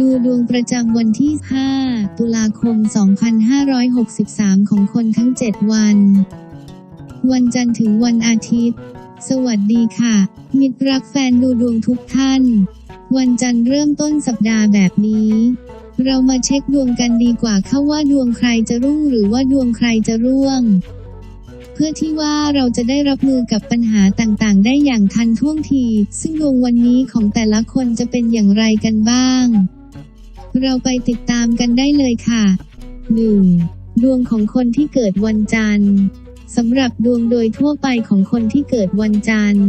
ดูดวงประจำวันที่ 5 ตุลาคม 2563 ของคนทั้ง 7 วัน วันจันทร์ถึงวันอาทิตย์ สวัสดีค่ะ มิตรรักแฟนดูดวงทุกท่าน วันจันทร์เริ่มต้นสัปดาห์แบบนี้ เรามาเช็คดวงกันดีกว่าเข้าว่าดวงใครจะรุ่งหรือว่าดวงใครจะร่วง เพื่อที่ว่าเราจะได้รับมือกับปัญหาต่างๆ ได้อย่างทันท่วงที ซึ่งดวงวันนี้ของแต่ละคนจะเป็นอย่างไรกันบ้าง เราไปติดตามกันได้เลยค่ะ 1. ดวงของคนที่เกิดวันจันทร์สำหรับดวงโดยทั่วไปของคนที่เกิดวันจันทร์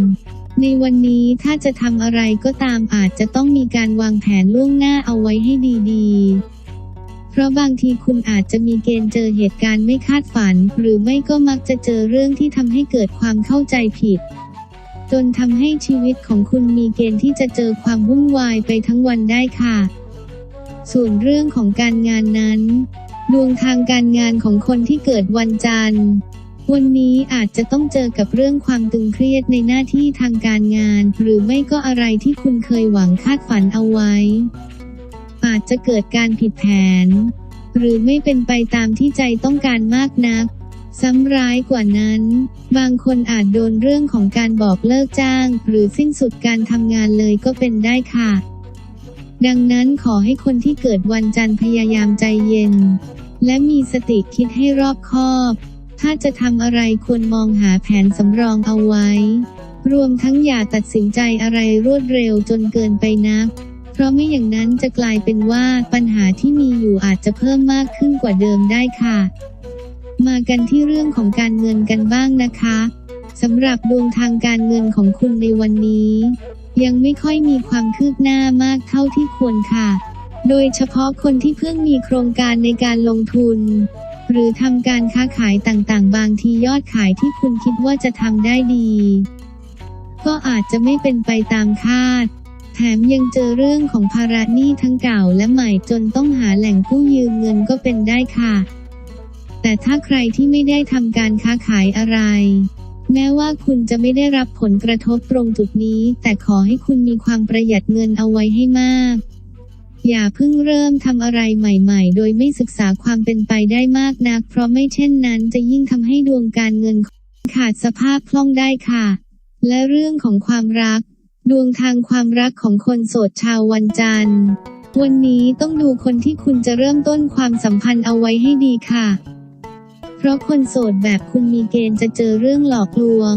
ในวันนี้ถ้าจะทำอะไรก็ตามอาจจะต้องมีการวางแผนล่วงหน้าเอาไว้ให้ดีๆ เพราะบางทีคุณอาจจะมีเกณฑ์เจอเหตุการณ์ไม่คาดฝัน หรือไม่ก็มักจะเจอเรื่องที่ทำให้เกิดความเข้าใจผิด จนทำให้ชีวิตของคุณมีเกณฑ์ที่จะเจอความวุ่นวายไปทั้งวันได้ค่ะ ส่วนเรื่องของการงานนั้น ดวงทางการงานของคนที่เกิดวันจันทร์ วันนี้อาจจะต้องเจอกับเรื่องความตึงเครียดในหน้าที่ทางการงาน หรือไม่ก็อะไรที่คุณเคยหวังคาดฝันเอาไว้ อาจจะเกิดการผิดแผน หรือไม่เป็นไปตามที่ใจต้องการมากนักซ้ำร้ายกว่านั้น บางคนอาจโดนเรื่องของการบอกเลิกจ้าง หรือสิ้นสุดการทำงานเลยก็เป็นได้ค่ะ ดังนั้นขอให้คนที่เกิดวันจันทร์พยายามใจเย็น และมีสติคิดให้รอบคอบ ถ้าจะทำอะไรควรมองหาแผนสำรองเอาไว้ รวมทั้งอย่าตัดสินใจอะไรรวดเร็วจนเกินไปนัก เพราะไม่อย่างนั้นจะกลายเป็นว่าปัญหาที่มีอยู่อาจจะเพิ่มมากขึ้นกว่าเดิมได้ค่ะ มากันที่เรื่องของการเงินกันบ้างนะคะสำหรับดวงทางการเงินของคุณในวันนี้ ยังไม่ค่อยมีความคืบหน้ามากเท่าที่ควรค่ะ โดยเฉพาะคนที่เพิ่งมีโครงการในการลงทุน หรือทำการค้าขายต่างๆ บางทียอดขายที่คุณคิดว่าจะทำได้ดี ก็อาจจะไม่เป็นไปตามคาด แถมยังเจอเรื่องของภาระหนี้ทั้งเก่าและใหม่จนต้องหาแหล่งกู้ยืมเงินก็เป็นได้ค่ะ แต่ถ้าใครที่ไม่ได้ทำการค้าขายอะไร แม้ว่าคุณจะไม่ได้รับผลกระทบตรงจุดนี้ แต่ขอให้คุณมีความประหยัดเงินเอาไว้ให้มาก อย่าเพิ่งเริ่มทำอะไรใหม่ๆ โดยไม่ศึกษาความเป็นไปได้มากนัก เพราะไม่เช่นนั้นจะยิ่งทำให้ดวงการเงินขาดสภาพคล่องได้ค่ะ และเรื่องของความรัก ดวงทางความรักของคนโสดชาววันจันทร์ วันนี้ต้องดูคนที่คุณจะเริ่มต้นความสัมพันธ์เอาไว้ให้ดีค่ะ เพราะคนโสดแบบคุณมีเกณฑ์จะเจอเรื่องหลอกลวง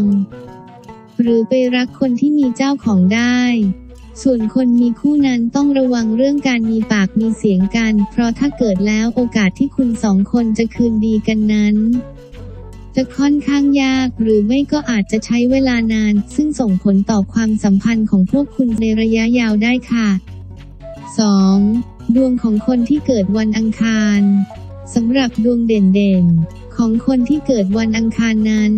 หรือไปรักคนที่มีเจ้าของได้ ส่วนคนมีคู่นั้นต้องระวังเรื่องการมีปากมีเสียงกัน เพราะถ้าเกิดแล้วโอกาสที่คุณสองคนจะคืนดีกันนั้นจะค่อนข้างยากหรือไม่ก็อาจจะใช้เวลานาน ซึ่งส่งผลต่อความสัมพันธ์ของพวกคุณในระยะยาวได้ค่ะ 2. ดวงของคนที่เกิดวันอังคารสำหรับดวงเด่นๆ ของคนที่เกิดวันอังคารนั้น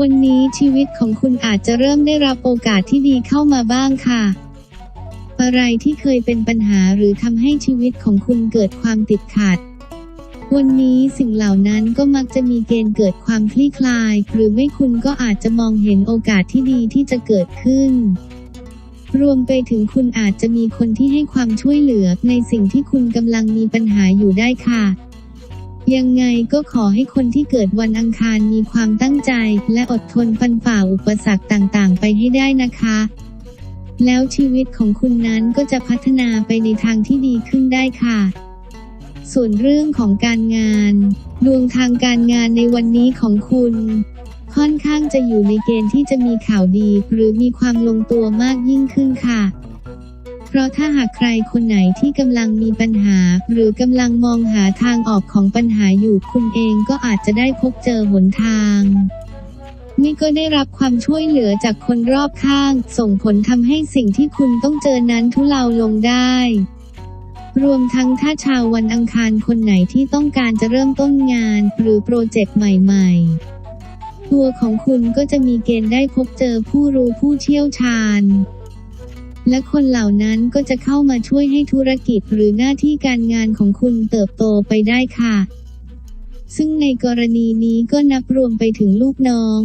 วันนี้ชีวิตของคุณอาจจะเริ่มได้รับโอกาสที่ดีเข้ามาบ้างค่ะ อะไรที่เคยเป็นปัญหาหรือทำให้ชีวิตของคุณเกิดความติดขัด วันนี้สิ่งเหล่านั้นก็มักจะมีเกณฑ์เกิดความคลี่คลาย หรือไม่คุณก็อาจจะมองเห็นโอกาสที่ดีที่จะเกิดขึ้นรวมไปถึงคุณอาจจะมีคนที่ให้ความช่วยเหลือในสิ่งที่คุณกำลังมีปัญหาอยู่ได้ค่ะ ยังไงก็ขอให้คนที่เกิดวันอังคารมีความตั้งใจ และอดทนฟันฝ่าอุปสรรคต่างๆ ไปให้ได้นะคะ แล้วชีวิตของคุณนั้นก็จะพัฒนาไปในทางที่ดีขึ้นได้ค่ะ ส่วนเรื่องของการงาน ดวงทางการงานในวันนี้ของคุณ ค่อนข้างจะอยู่ในเกณฑ์ที่จะมีข่าวดี หรือมีความลงตัวมากยิ่งขึ้นค่ะ ราะถ้าหากใครคนไหนที่กำลังมีปัญหา หรือกำลังมองหาทางออกของปัญหาอยู่คุณเองก็อาจจะได้พบเจอหนทางนี่ก็ได้รับความช่วยเหลือจากคนรอบข้าง ส่งผลทำให้สิ่งที่คุณต้องเจอนั้นทุเลาลงได้ รวมทั้งถ้าชาววันอังคารคนไหนที่ต้องการจะเริ่มต้นงาน หรือโปรเจกต์ใหม่ ๆ ตัวของคุณก็จะมีเกณฑ์ได้พบเจอผู้รู้ผู้เชี่ยวชาญ และคนเหล่านั้นก็จะเข้ามาช่วยให้ธุรกิจหรือหน้าที่การงานของคุณเติบโตไปได้ค่ะ ซึ่งในกรณีนี้ก็นับรวมไปถึงลูกน้อง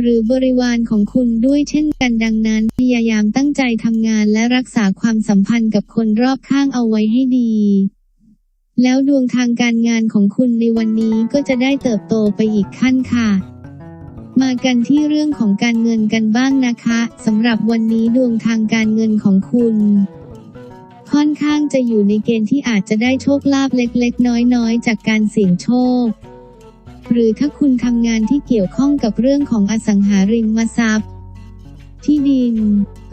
หรือบริวารของคุณด้วยเช่นกันดังนั้น พยายามตั้งใจทำงานและรักษาความสัมพันธ์กับคนรอบข้างเอาไว้ให้ดี แล้วดวงทางการงานของคุณในวันนี้ก็จะได้เติบโตไปอีกขั้นค่ะ มากันที่เรื่องของการเงินกันบ้างนะคะสำหรับวันนี้ดวงทางการเงินของคุณ ค่อนข้างจะอยู่ในเกณฑ์ที่อาจจะได้โชคลาภเล็กๆ น้อยๆ จากการเสี่ยงโชค หรือถ้าคุณทำงานที่เกี่ยวข้องกับเรื่องของอสังหาริมทรัพย์ ที่ดิน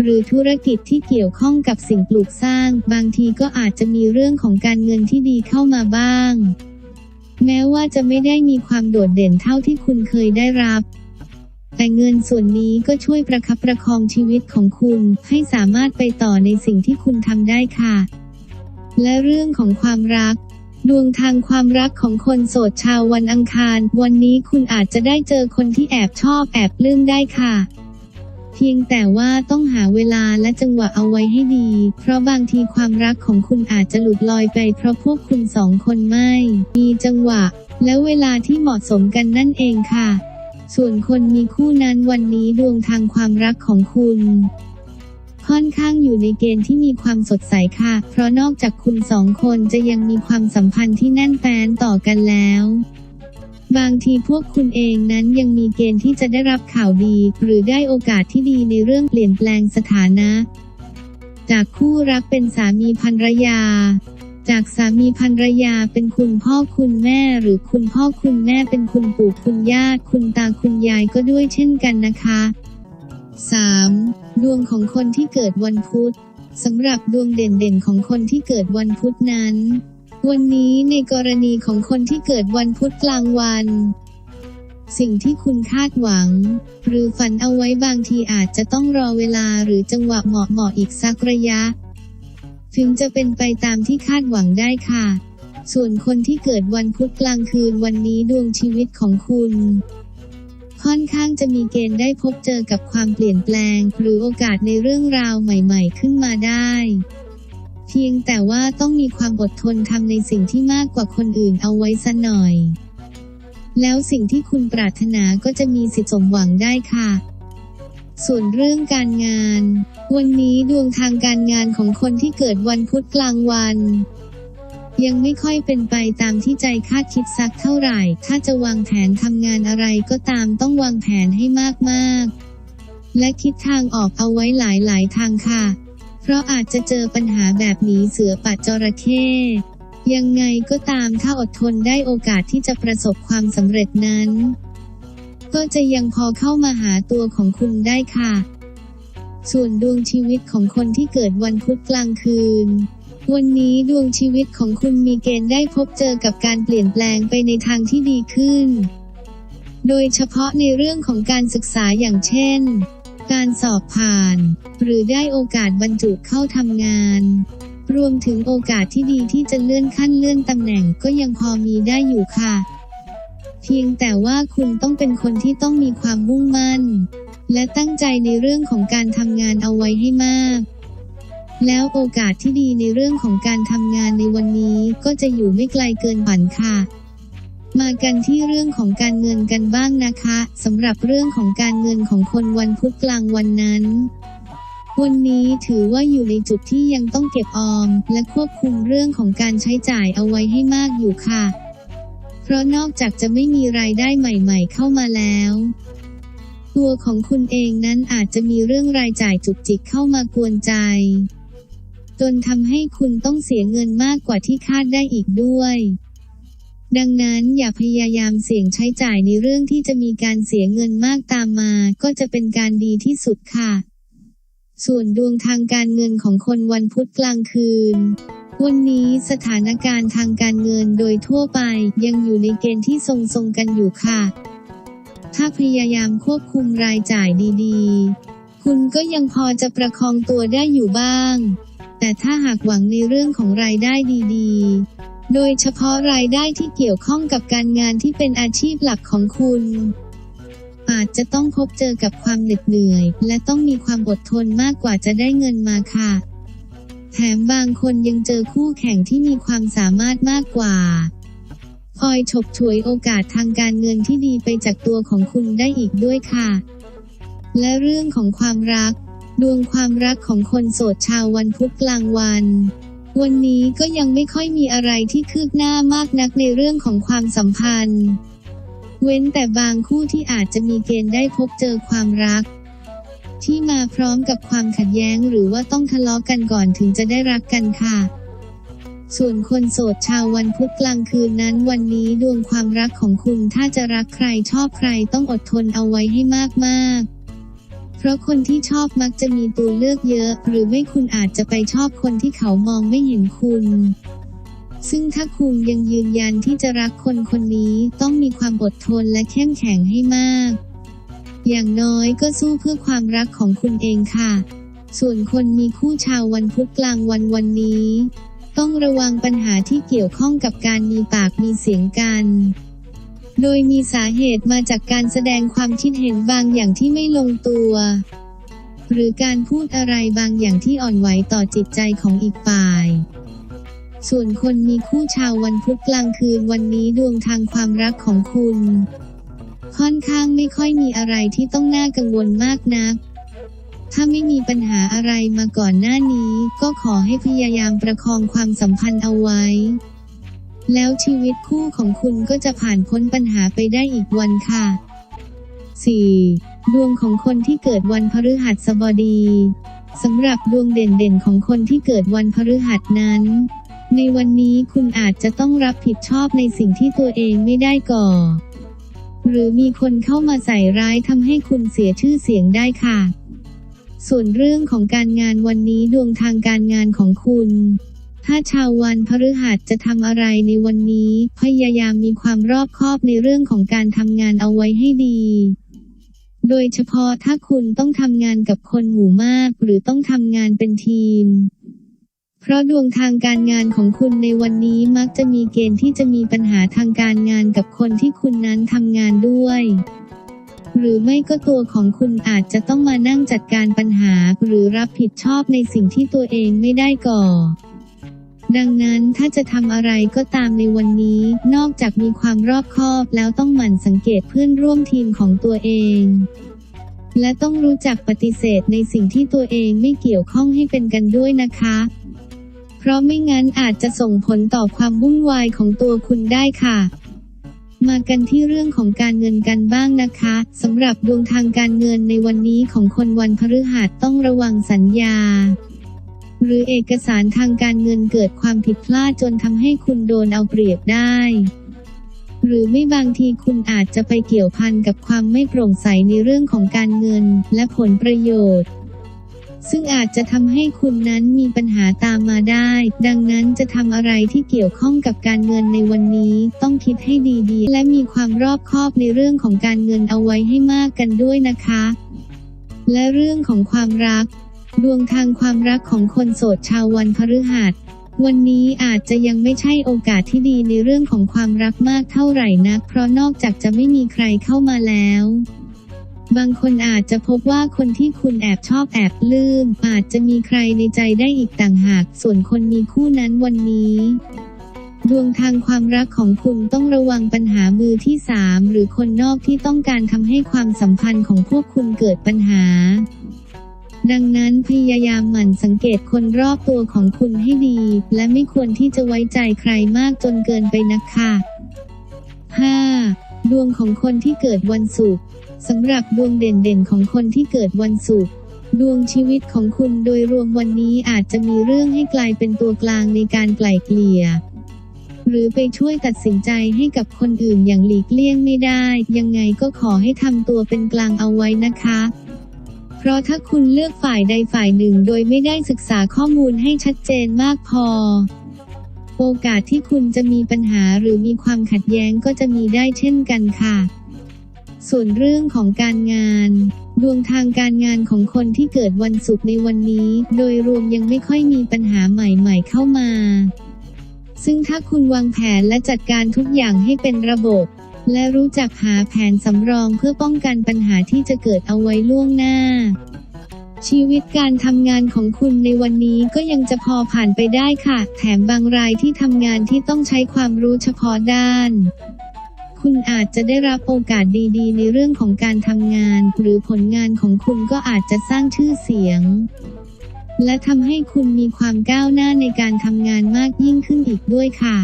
หรือธุรกิจที่เกี่ยวข้องกับสิ่งปลูกสร้าง บางทีก็อาจจะมีเรื่องของการเงินที่ดีเข้ามาบ้าง แม้ว่าจะไม่ได้มีความโดดเด่นเท่าที่คุณเคยได้รับ แต่เงินส่วนนี้ก็ช่วยประคับประคองชีวิตของคุณ ให้สามารถไปต่อในสิ่งที่คุณทำได้ค่ะ และเรื่องของความรัก ดวงทางความรักของคนโสดชาววันอังคาร วันนี้คุณอาจจะได้เจอคนที่แอบชอบแอบลืมได้ค่ะเพียงแต่ว่าต้องหาเวลาและจังหวะเอาไว้ให้ดี เพราะบางทีความรักของคุณอาจจะหลุดลอยไป เพราะพวกคุณสองคนไม่ มีจังหวะ และเวลาที่เหมาะสมกันนั่นเองค่ะ ส่วนคนมีคู่นั้นวันนี้ดวงทางความรักของคุณค่อนข้างอยู่ในเกณฑ์ที่มีความสดใสค่ะ เพราะนอกจากคุณสองคนจะยังมีความสัมพันธ์ที่แน่นแฟ้นต่อกันแล้ว บางทีพวกคุณเองนั้นยังมีเกณฑ์ที่จะได้รับข่าวดี หรือได้โอกาสที่ดีในเรื่องเปลี่ยนแปลงสถานะ จากคู่รักเป็นสามีภรรยา จากสามีภรรยาเป็นคุณพ่อคุณแม่ หรือคุณพ่อคุณแม่เป็นคุณปู่คุณย่าคุณตาคุณยายก็ด้วยเช่นกันนะคะ 3. ดวงของคนที่เกิดวันพุธสำหรับดวงเด่นๆของคนที่เกิดวันพุธนั้น วันนี้ในกรณีของคนที่เกิดวันพุธกลางวัน สิ่งที่คุณคาดหวัง หรือฝันเอาไว้บางทีอาจจะต้องรอเวลาหรือจังหวะเหมาะๆอีกสักระยะ ถึงจะเป็นไปตามที่คาดหวังได้ค่ะ ส่วนคนที่เกิดวันพุธกลางคืนวันนี้ดวงชีวิตของคุณ ค่อนข้างจะมีเกณฑ์ได้พบเจอกับความเปลี่ยนแปลง หรือโอกาสในเรื่องราวใหม่ๆ ขึ้นมาได้ เพียงแต่ว่าต้องมีความอดทนทำในสิ่งที่มากกว่าคนอื่นเอาไว้สัหน่อย แล้วสิ่งที่คุณปรารถนาก็จะมีสิทธิสมหวังได้ค่ะ ส่วนเรื่องการงาน วันนี้ดวงทางการงานของคนที่เกิดวันพุธกลางวัน ยังไม่ค่อยเป็นไปตามที่ใจคาดคิดสักเท่าไหร่ ถ้าจะวางแผนทำงานอะไรก็ตามต้องวางแผนให้มากๆ และคิดทางออกเอาไว้หลายๆ ทางค่ะ เพราะอาจจะเจอปัญหาแบบหนีเสือปัดจระเข้ยังไงก็ตามถ้าอดทนได้โอกาสที่จะประสบความสำเร็จนั้น ก็จะยังพอเข้ามาหาตัวของคุณได้ค่ะ ส่วนดวงชีวิตของคนที่เกิดวันพุธกลางคืน วันนี้ดวงชีวิตของคุณมีเกณฑ์ได้พบเจอกับการเปลี่ยนแปลงไปในทางที่ดีขึ้น โดยเฉพาะในเรื่องของการศึกษาอย่างเช่น การสอบผ่าน หรือได้โอกาสบรรจุเข้าทำงานรวมถึงโอกาสที่ดีที่จะเลื่อนขั้นเลื่อนตำแหน่งก็ยังพอมีได้อยู่ค่ะ เพียงแต่ว่าคุณต้องเป็นคนที่ต้องมีความมุ่งมั่น และตั้งใจในเรื่องของการทำงานเอาไว้ให้มาก แล้วโอกาสที่ดีในเรื่องของการทำงานในวันนี้ก็จะอยู่ไม่ไกลเกินฝันค่ะมากันที่เรื่องของการเงินกันบ้างนะคะสำหรับเรื่องของการเงินของคนวันพุธกลางวันนั้น วันนี้ถือว่าอยู่ในจุดที่ยังต้องเก็บออม และควบคุมเรื่องของการใช้จ่ายเอาไว้ให้มากอยู่ค่ะ ราะนอกจากจะไม่มีรายได้ใหม่ ๆ เข้ามาแล้ว ตัวของคุณเองนั้นอาจจะมีเรื่องรายจ่ายจุกจิกเข้ามากวนใจ จนทำให้คุณต้องเสียเงินมากกว่าที่คาดได้อีกด้วยดังนั้นอย่าพยายามเสี่ยงใช้จ่ายในเรื่องที่จะมีการเสียเงินมากตามมา ก็จะเป็นการดีที่สุดค่ะ ส่วนดวงทางการเงินของคนวันพุธกลางคืน วันนี้สถานการณ์ทางการเงินโดยทั่วไปยังอยู่ในเกณฑ์ที่ทรงๆกันอยู่ค่ะ ถ้าพยายามควบคุมรายจ่ายดีๆ คุณก็ยังพอจะประคองตัวได้อยู่บ้าง แต่ถ้าหากหวังในเรื่องของรายได้ดีๆ โดยเฉพาะรายได้ที่เกี่ยวข้องกับการงานที่เป็นอาชีพหลักของคุณอาจจะต้องพบเจอกับความเหน็ดเหนื่อย และต้องมีความอดทนมากกว่าจะได้เงินมาค่ะ แถมบางคนยังเจอคู่แข่งที่มีความสามารถมากกว่าคอยฉกฉวยโอกาสทางการเงินที่ดีไปจากตัวของคุณได้อีกด้วยค่ะ และเรื่องของความรัก ดวงความรักของคนโสดชาววันพุธกลางวัน วันนี้ก็ยังไม่ค่อยมีอะไรที่คืบหน้ามากนักในเรื่องของความสัมพันธ์ เว้นแต่บางคู่ที่อาจจะมีเกณฑ์ได้พบเจอความรัก ที่มาพร้อมกับความขัดแย้งหรือว่าต้องทะเลาะกันก่อนถึงจะได้รักกันค่ะ ส่วนคนโสดชาววันพุธกลางคืนนั้นวันนี้ดวงความรักของคุณถ้าจะรักใครชอบใครต้องอดทนเอาไว้ให้มากๆเพราะคนที่ชอบมักจะมีตัวเลือกเยอะ หรือไม่คุณอาจจะไปชอบคนที่เขามองไม่เห็นคุณ ซึ่งถ้าคุณยังยืนยันที่จะรักคนคนนี้ต้องมีความอดทนและเข้มแข็งให้มาก อย่างน้อยก็สู้เพื่อความรักของคุณเองค่ะ ส่วนคนมีคู่ชาววันพุธกลางวันวันนี้ ต้องระวังปัญหาที่เกี่ยวข้องกับการมีปากมีเสียงกัน โดยมีสาเหตุมาจากการแสดงความคิดเห็นบางอย่างที่ไม่ลงตัว หรือการพูดอะไรบางอย่างที่อ่อนไหวต่อจิตใจของอีกฝ่ายส่วนคนมีคู่ชาววันพุธกลางคืนวันนี้ดวงทางความรักของคุณ ค่อนข้างไม่ค่อยมีอะไรที่ต้องน่ากังวลมากนัก ถ้าไม่มีปัญหาอะไรมาก่อนหน้านี้ ก็ขอให้พยายามประคองความสัมพันธ์เอาไว้ แล้วชีวิตคู่ของคุณก็จะผ่านพ้นปัญหาไปได้อีกวันค่ะ 4. ดวงของคนที่เกิดวันพฤหัสบดีสำหรับดวงเด่นๆของคนที่เกิดวันพฤหัสนั้น ในวันนี้คุณอาจจะต้องรับผิดชอบในสิ่งที่ตัวเองไม่ได้ก่อ หรือมีคนเข้ามาใส่ร้ายทำให้คุณเสียชื่อเสียงได้ค่ะ ส่วนเรื่องของการงานวันนี้ดวงทางการงานของคุณ ถ้าชาววันพฤหัสจะทำอะไรในวันนี้ พยายามมีความรอบคอบในเรื่องของการทำงานเอาไว้ให้ดี โดยเฉพาะถ้าคุณต้องทำงานกับคนหมู่มาก หรือต้องทำงานเป็นทีม เพราะดวงทางการงานของคุณในวันนี้มักจะมีเกณฑ์ที่จะมีปัญหาทางการงานกับคนที่คุณนั้นทำงานด้วย หรือไม่ก็ตัวของคุณอาจจะต้องมานั่งจัดการปัญหาหรือรับผิดชอบในสิ่งที่ตัวเองไม่ได้ก่อดังนั้นถ้าจะทำอะไรก็ตามในวันนี้ นอกจากมีความรอบคอบแล้วต้องหมั่นสังเกตเพื่อนร่วมทีมของตัวเอง และต้องรู้จักปฏิเสธในสิ่งที่ตัวเองไม่เกี่ยวข้องให้เป็นกันด้วยนะคะ เพราะไม่งั้นอาจจะส่งผลต่อความวุ่นวายของตัวคุณได้ค่ะมากันที่เรื่องของการเงินกันบ้างนะคะสำหรับดวงทางการเงินในวันนี้ของคนวันพฤหัสต้องระวังสัญญา หรือเอกสารทางการเงินเกิดความผิดพลาดจนทำให้คุณโดนเอาเปรียบได้ หรือไม่บางทีคุณอาจจะไปเกี่ยวพันกับความไม่โปร่งใสในเรื่องของการเงินและผลประโยชน์ ซึ่งอาจจะทำให้คุณนั้นมีปัญหาตามมาได้ ดังนั้นจะทำอะไรที่เกี่ยวข้องกับการเงินในวันนี้ ต้องคิดให้ดีๆ และมีความรอบคอบในเรื่องของการเงินเอาไว้ให้มากกันด้วยนะคะ และเรื่องของความรัก ดวงทางความรักของคนโสดชาววันพฤหัสวันนี้อาจจะยังไม่ใช่โอกาสที่ดีในเรื่องของความรักมากเท่าไหร่นัก เพราะนอกจากจะไม่มีใครเข้ามาแล้ว บางคนอาจจะพบว่าคนที่คุณแอบชอบแอบลืม อาจจะมีใครในใจได้อีกต่างหาก ส่วนคนมีคู่นั้นวันนี้ดวงทางความรักของคุณต้องระวังปัญหามือที่สามหรือคนนอกที่ต้องการทำให้ความสัมพันธ์ของพวกคุณเกิดปัญหา ดังนั้นพยายามหมั่นสังเกตคนรอบตัวของคุณให้ดี และไม่ควรที่จะไว้ใจใครมากจนเกินไปนักค่ะ 5. ดวงของคนที่เกิดวันศุกร์ สำหรับดวงเด่นๆของคนที่เกิดวันศุกร์ดวงชีวิตของคุณโดยรวมวันนี้อาจจะมีเรื่องให้กลายเป็นตัวกลางในการไกล่เกลี่ย หรือไปช่วยตัดสินใจให้กับคนอื่นอย่างหลีกเลี่ยงไม่ได้ ยังไงก็ขอให้ทำตัวเป็นกลางเอาไว้นะคะ เพราะถ้าคุณเลือกฝ่ายใดฝ่ายหนึ่งโดยไม่ได้ศึกษาข้อมูลให้ชัดเจนมากพอ โอกาสที่คุณจะมีปัญหาหรือมีความขัดแย้งก็จะมีได้เช่นกันค่ะ ส่วนเรื่องของการงาน ดวงทางการงานของคนที่เกิดวันศุกร์ในวันนี้ โดยรวมยังไม่ค่อยมีปัญหาใหม่ๆเข้ามา ซึ่งถ้าคุณวางแผนและจัดการทุกอย่างให้เป็นระบบ และรู้จักหาแผนสำรองเพื่อป้องกันปัญหาที่จะเกิดเอาไว้ล่วงหน้า ชีวิตการทำงานของคุณในวันนี้ก็ยังจะพอผ่านไปได้ค่ะ แถมบางรายที่ทำงานที่ต้องใช้ความรู้เฉพาะด้าน คุณอาจจะได้รับโอกาสดีๆ ในเรื่องของการทำงาน หรือผลงานของคุณก็อาจจะสร้างชื่อเสียง และทำให้คุณมีความก้าวหน้าในการทำงานมากยิ่งขึ้นอีกด้วยค่ะ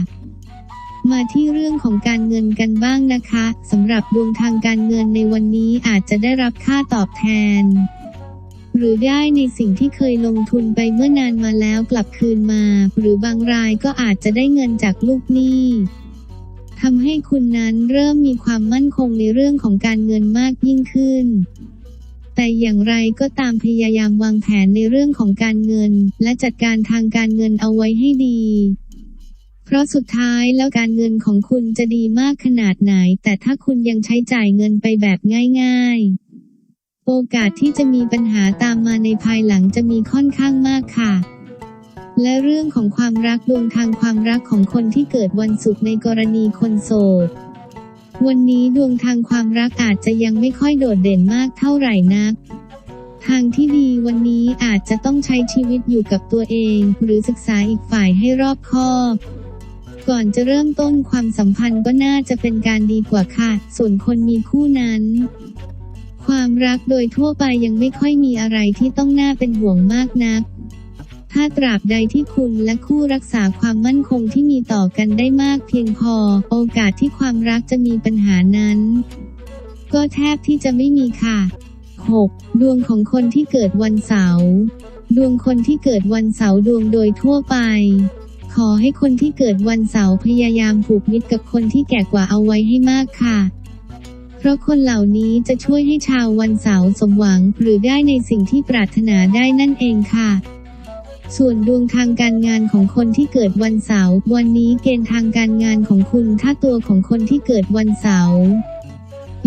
มาที่เรื่องของการเงินกันบ้างนะคะสำหรับดวงทางการเงินในวันนี้อาจจะได้รับค่าตอบแทน หรือได้ในสิ่งที่เคยลงทุนไปเมื่อนานมาแล้วกลับคืนมา หรือบางรายก็อาจจะได้เงินจากลูกหนี้ ทำให้คุณนั้นเริ่มมีความมั่นคงในเรื่องของการเงินมากยิ่งขึ้น แต่อย่างไรก็ตามพยายามวางแผนในเรื่องของการเงิน และจัดการทางการเงินเอาไว้ให้ดี เพราะสุดท้ายแล้วการเงินของคุณจะดีมากขนาดไหน แต่ถ้าคุณยังใช้จ่ายเงินไปแบบง่ายๆ โอกาสที่จะมีปัญหาตามมาในภายหลังจะมีค่อนข้างมากค่ะ และเรื่องของความรักดวงทางความรักของคนที่เกิดวันศุกร์ในกรณีคนโสด วันนี้ดวงทางความรักอาจจะยังไม่ค่อยโดดเด่นมากเท่าไหร่นัก ทางที่ดีวันนี้อาจจะต้องใช้ชีวิตอยู่กับตัวเอง หรือศึกษาอีกฝ่ายให้รอบคอบก่อนจะเริ่มต้นความสัมพันธ์ก็น่าจะเป็นการดีกว่าค่ะ ส่วนคนมีคู่นั้น ความรักโดยทั่วไปยังไม่ค่อยมีอะไรที่ต้องน่าเป็นห่วงมากนัก ถ้าตราบใดที่คุณและคู่รักษาความมั่นคงที่มีต่อกันได้มากเพียงพอ โอกาสที่ความรักจะมีปัญหานั้น ก็แทบที่จะไม่มีค่ะ 6. ดวงของคนที่เกิดวันเสาร์ดวงคนที่เกิดวันเสาร์ดวงโดยทั่วไป ขอให้คนที่เกิดวันเสาร์พยายามผูกมิตรกับคนที่แก่กว่าเอาไว้ให้มากค่ะ เพราะคนเหล่านี้จะช่วยให้ชาววันเสาร์สมหวังหรือได้ในสิ่งที่ปรารถนาได้นั่นเองค่ะ ส่วนดวงทางการงานของคนที่เกิดวันเสาร์วันนี้เกณฑ์ทางการงานของคุณถ้าตัวของคนที่เกิดวันเสาร์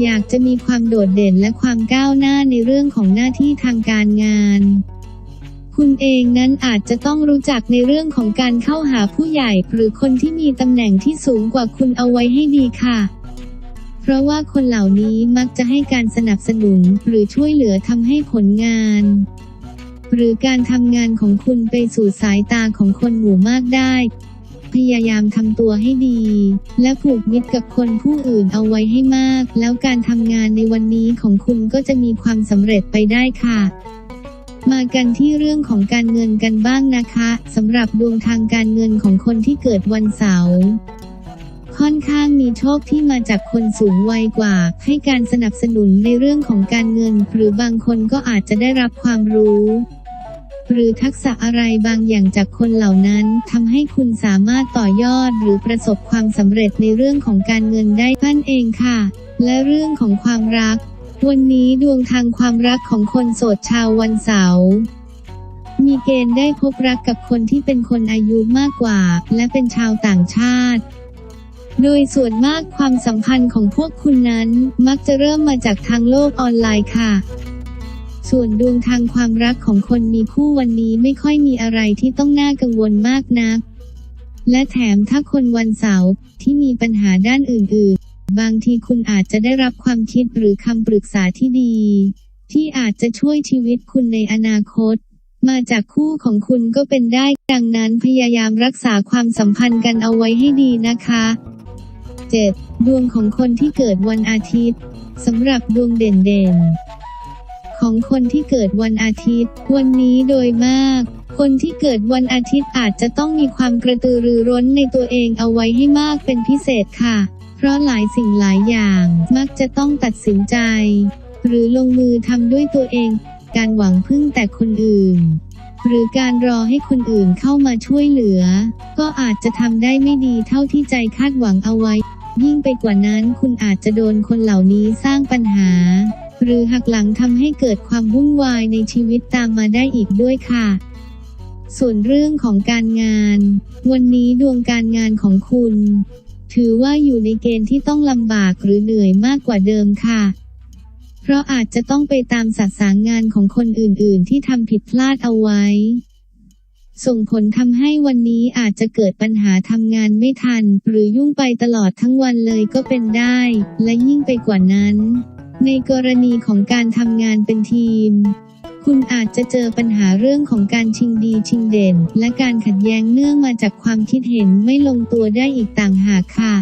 อยากจะมีความโดดเด่นและความก้าวหน้าในเรื่องของหน้าที่ทางการงาน คุณเองนั้นอาจจะต้องรู้จักในเรื่องของการเข้าหาผู้ใหญ่ หรือคนที่มีตำแหน่งที่สูงกว่าคุณเอาไว้ให้ดีค่ะ เพราะว่าคนเหล่านี้มักจะให้การสนับสนุนหรือช่วยเหลือทำให้ผลงาน หรือการทำงานของคุณไปสู่สายตาของคนหมู่มากได้ พยายามทำตัวให้ดี และผูกมิตรกับคนผู้อื่นเอาไว้ให้มาก แล้วการทำงานในวันนี้ของคุณก็จะมีความสำเร็จไปได้ค่ะมากันที่เรื่องของการเงินกันบ้างนะคะสำหรับดวงทางการเงินของคนที่เกิดวันเสาร์ค่อนข้างมีโชคที่มาจากคนสูงวัยกว่า ให้การสนับสนุนในเรื่องของการเงิน หรือบางคนก็อาจจะได้รับความรู้ หรือทักษะอะไรบางอย่างจากคนเหล่านั้นทำให้คุณสามารถต่อยอดหรือประสบความสำเร็จในเรื่องของการเงินได้นั่นเองค่ะ และเรื่องของความรัก วันนี้ดวงทางความรักของคนโสดชาววันเสาร์มีเกณฑ์ได้พบรักกับคนที่เป็นคนอายุมากกว่า และเป็นชาวต่างชาติ โดยส่วนมากความสัมพันธ์ของพวกคุณนั้น มักจะเริ่มมาจากทางโลกออนไลน์ค่ะ ส่วนดวงทางความรักของคนมีคู่วันนี้ไม่ค่อยมีอะไรที่ต้องน่ากังวลมากนัก และแถมถ้าคนวันเสาร์ที่มีปัญหาด้านอื่น ๆ บางทีคุณอาจจะได้รับความคิดหรือคำปรึกษาที่ดี ที่อาจจะช่วยชีวิตคุณในอนาคต มาจากคู่ของคุณก็เป็นได้ ดังนั้นพยายามรักษาความสัมพันธ์กันเอาไว้ให้ดีนะคะ 7. ดวงของคนที่เกิดวันอาทิตย์สำหรับดวงเด่นๆ ของคนที่เกิดวันอาทิตย์ วันนี้โดยมาก คนที่เกิดวันอาทิตย์อาจจะต้องมีความกระตือรือร้นในตัวเองเอาไว้ให้มากเป็นพิเศษค่ะ เพราะหลายสิ่งหลายอย่างมักจะต้องตัดสินใจ หรือลงมือทำด้วยตัวเอง การหวังพึ่งแต่คนอื่น หรือการรอให้คนอื่นเข้ามาช่วยเหลือ ก็อาจจะทำได้ไม่ดีเท่าที่ใจคาดหวังเอาไว้ยิ่งไปกว่านั้นคุณอาจจะโดนคนเหล่านี้สร้างปัญหา หรือหักหลังทำให้เกิดความวุ่นวายในชีวิตตามมาได้อีกด้วยค่ะ ส่วนเรื่องของการงาน วันนี้ดวงการงานของคุณ ถือว่าอยู่ในเกณฑ์ที่ต้องลำบากหรือเหนื่อยมากกว่าเดิมค่ะ เพราะอาจจะต้องไปตามสัดสางงานของคนอื่น ๆ ที่ทำผิดพลาดเอาไว้ ส่งผลทำให้วันนี้อาจจะเกิดปัญหาทำงานไม่ทัน หรือยุ่งไปตลอดทั้งวันเลยก็เป็นได้ และยิ่งไปกว่านั้น ในกรณีของการทำงานเป็นทีม คุณอาจจะเจอปัญหาเรื่องของการชิงดีชิงเด่น และการขัดแย้งเนื่องมาจากความคิดเห็นไม่ลงตัวได้อีกต่างหากค่ะ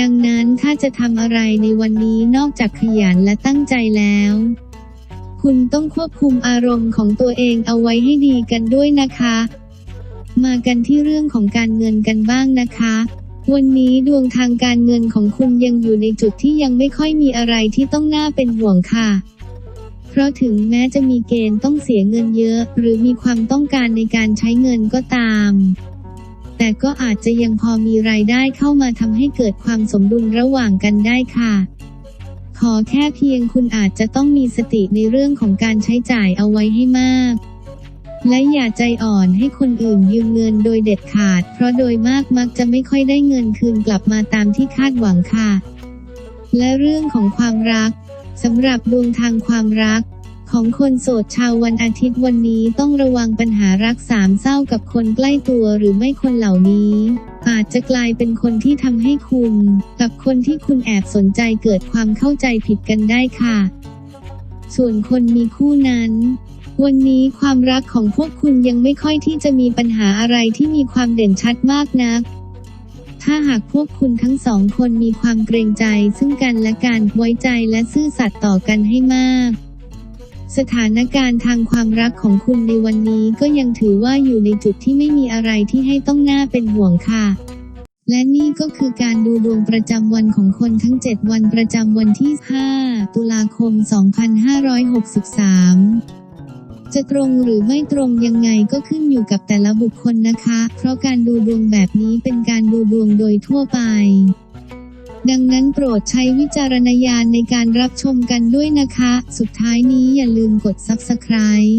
ดังนั้นถ้าจะทำอะไรในวันนี้นอกจากขยันและตั้งใจแล้ว คุณต้องควบคุมอารมณ์ของตัวเองเอาไว้ให้ดีกันด้วยนะคะ มากันที่เรื่องของการเงินกันบ้างนะคะ วันนี้ดวงทางการเงินของคุณยังอยู่ในจุดที่ยังไม่ค่อยมีอะไรที่ต้องน่าเป็นห่วงค่ะ เพราะถึงแม้จะมีเกณฑ์ต้องเสียเงินเยอะ หรือมีความต้องการในการใช้เงินก็ตาม แต่ก็อาจจะยังพอมีรายได้เข้ามาทำให้เกิดความสมดุลระหว่างกันได้ค่ะ ขอแค่เพียงคุณอาจจะต้องมีสติในเรื่องของการใช้จ่ายเอาไว้ให้มาก และอย่าใจอ่อนให้คนอื่นยืมเงินโดยเด็ดขาด เพราะโดยมากมักจะไม่ค่อยได้เงินคืนกลับมาตามที่คาดหวังค่ะ และเรื่องของความรักสำหรับดวงทางความรัก ของคนโสดชาววันอาทิตย์วันนี้ต้องระวังปัญหารักสามเศร้ากับคนใกล้ตัวหรือไม่คนเหล่านี้ อาจจะกลายเป็นคนที่ทำให้คุณ กับคนที่คุณแอบสนใจเกิดความเข้าใจผิดกันได้ค่ะ ส่วนคนมีคู่นั้น วันนี้ความรักของพวกคุณยังไม่ค่อยที่จะมีปัญหาอะไรที่มีความเด่นชัดมากนัก ถ้าหากพวกคุณทั้งสองคนมีความเกรงใจซึ่งกันและกันไว้ใจและซื่อสัตย์ต่อกันให้มาก สถานการณ์ทางความรักของคุณในวันนี้ก็ยังถือว่าอยู่ในจุดที่ไม่มีอะไรที่ให้ต้องน่าเป็นห่วงค่ะและนี่ก็คือการดูดวงประจำวันของคนทั้ง 7 วันประจำวันที่ 5 ตุลาคม 2563 จะตรงหรือไม่ตรงยังไงก็ขึ้นอยู่กับแต่ละบุคคลนะคะ เพราะการดูดวงแบบนี้เป็นการดูดวงโดยทั่วไป ดังนั้นโปรดใช้วิจารณญาณในการรับชมกันด้วยนะคะ สุดท้ายนี้อย่าลืมกด Subscribe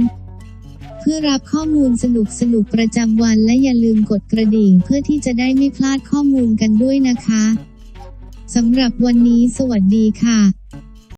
เพื่อรับข้อมูลสนุกๆประจำวันและอย่าลืมกดกระดิ่งเพื่อที่จะได้ไม่พลาดข้อมูลกันด้วยนะคะสำหรับวันนี้สวัสดีค่ะ